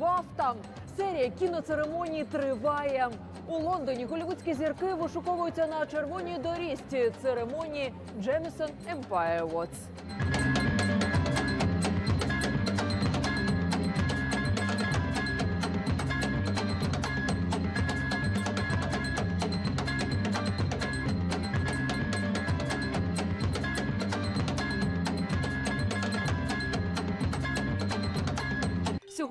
Бафта. Серія кіноцеремоній триває. У Лондоні голівудські зірки вишуковуються на червоній доріжці церемонії Джемісон Емпайр Awards.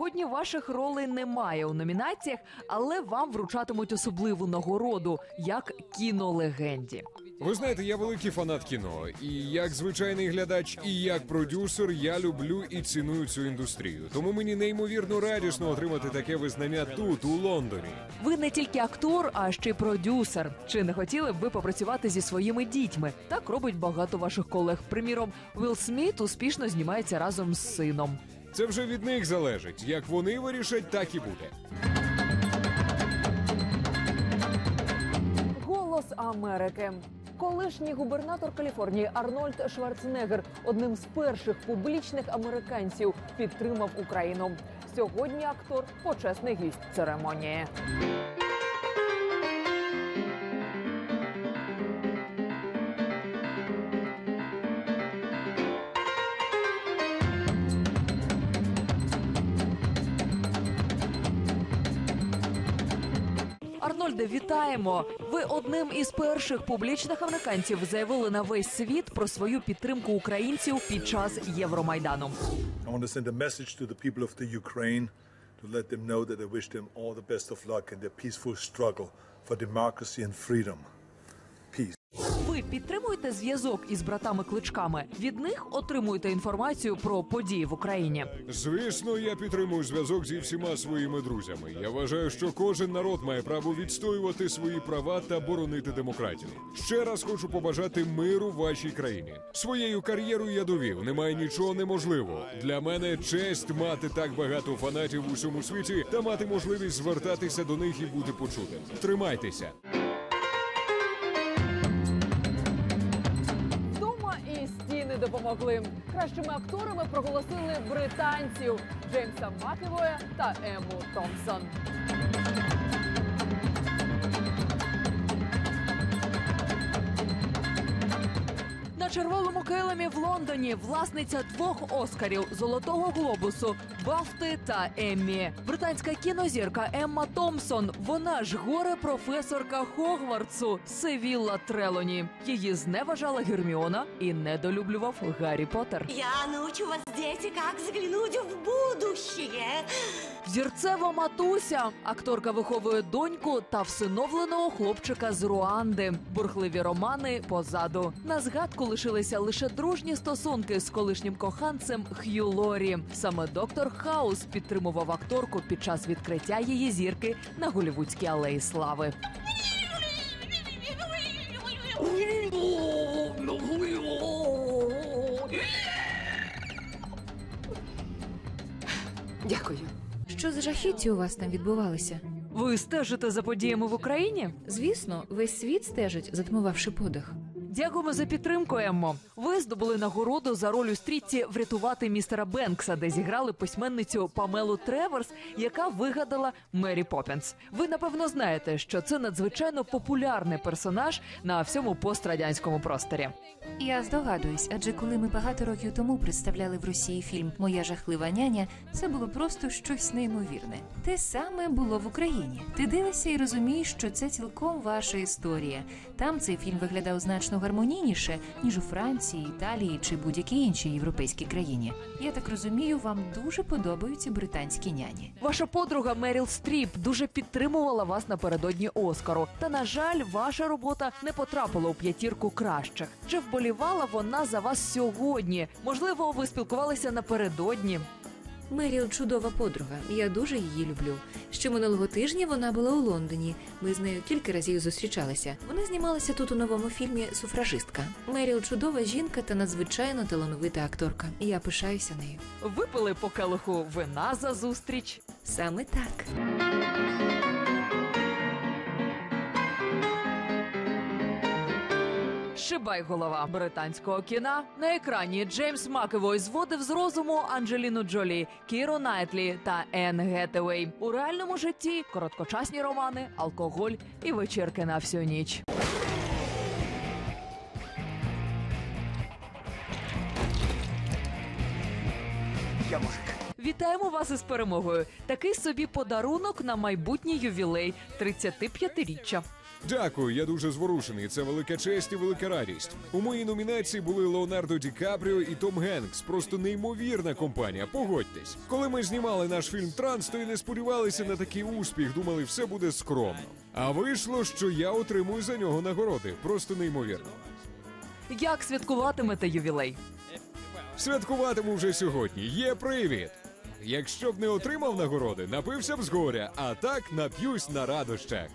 Сьогодні ваших ролей немає у номінаціях, але вам вручатимуть особливу нагороду як кінолегенді. Ви знаєте, я великий фанат кіно, і як звичайний глядач, і як продюсер, я люблю і ціную цю індустрію. Тому мені неймовірно радісно отримати таке визнання тут, у Лондоні. Ви не тільки актор, а ще й продюсер. Чи не хотіли б ви попрацювати зі своїми дітьми? Так робить багато ваших колег. Приміром, Вілл Сміт успішно знімається разом з сином. Це вже від них залежить. Як вони вирішать, так і буде. Голос Америки. Колишній губернатор Каліфорнії Арнольд Шварценеггер одним з перших публічних американців підтримав Україну. Сьогодні актор почесний гість церемонії. Арнольде, вітаємо! Ви одним із перших публічних американців заявили на весь світ про свою підтримку українців під час Євромайдану. To let them know that I wish them all the best of luck in their peaceful struggle for democracy and freedom. Підтримуєте зв'язок із братами кличками? Від них отримуєте інформацію про події в Україні. Звісно, я підтримую зв'язок зі всіма своїми друзями. Я вважаю, що кожен народ має право відстоювати свої права та боронити демократію. Ще раз хочу побажати миру вашій країні. Своєю кар'єрою я довів, немає нічого неможливого. Для мене честь мати так багато фанатів у всьому світі та мати можливість звертатися до них і бути почутим. Тримайтеся. Допомогли. Кращими акторами проголосили британців Джеймса Макевоя та Ему Томпсон. Червоному килимі в Лондоні власниця двох оскарів золотого глобусу Бафти та Еммі. Британська кінозірка Емма Томпсон. Вона ж горе професорка Хогвартсу Севілла Трелоні. Її зневажала Герміона і недолюблював Гаррі Поттер. Я научу вас, діти, як заглянуть в. Зірцева матуся. Акторка виховує доньку та всиновленого хлопчика з Руанди. Бурхливі романи позаду. На згадку лишилися лише дружні стосунки з колишнім коханцем Х'ю Лорі. Саме доктор Хаус підтримував акторку під час відкриття її зірки на голівудській алеї слави. Що за жахіття у вас там відбувалися? Ви стежите за подіями в Україні? Звісно, весь світ стежить, затмувавши подих. Дякуємо за підтримку, Еммо. Ви здобули нагороду за роль у стрітці врятувати містера Бенкса, де зіграли письменницю Памелу Треворс, яка вигадала Мері Поппінс. Ви напевно знаєте, що це надзвичайно популярний персонаж на всьому пострадянському просторі. Я здогадуюсь, адже коли ми багато років тому представляли в Росії фільм Моя жахлива няня, це було просто щось неймовірне. Те саме було в Україні. Ти дивишся і розумієш, що це цілком ваша історія. Там цей фільм виглядав значно гармонійніше ніж у Франції, Італії чи будь-якій іншій європейській країні. Я так розумію, вам дуже подобаються британські няні. Ваша подруга Меріл Стріп дуже підтримувала вас напередодні Оскару. Та на жаль, ваша робота не потрапила у п'ятірку кращих. Чи вболівала вона за вас сьогодні? Можливо, ви спілкувалися напередодні. Меріл чудова подруга. Я дуже її люблю. Ще минулого тижня вона була у Лондоні. Ми з нею кілька разів зустрічалися. Вона знімалася тут у новому фільмі Суфражистка. Меріл чудова жінка та надзвичайно талановита акторка. Я пишаюся нею. Випили по келиху вина за зустріч. Саме так. Шибайголова британського кіна на екрані Джеймс Макевой зводив з розуму Анджеліну Джолі, Кіру Найтлі та Енн Гетевей. У реальному житті короткочасні романи, алкоголь і вечірки на всю ніч. Вітаємо вас із перемогою. Такий собі подарунок на майбутній ювілей 35-річчя. Дякую, я дуже зворушений. Це велика честь і велика радість. У моїй номінації були Леонардо Ді Капріо і Том Генкс. Просто неймовірна компанія. Погодьтесь. Коли ми знімали наш фільм Транс, то й не сподівалися на такий успіх. Думали, все буде скромно. А вийшло, що я отримую за нього нагороди. Просто неймовірно. Як святкуватимете ювілей? Святкуватиму вже сьогодні. Є привід. Якщо б не отримав нагороди, напився б з горя, а так нап'юсь на радощах.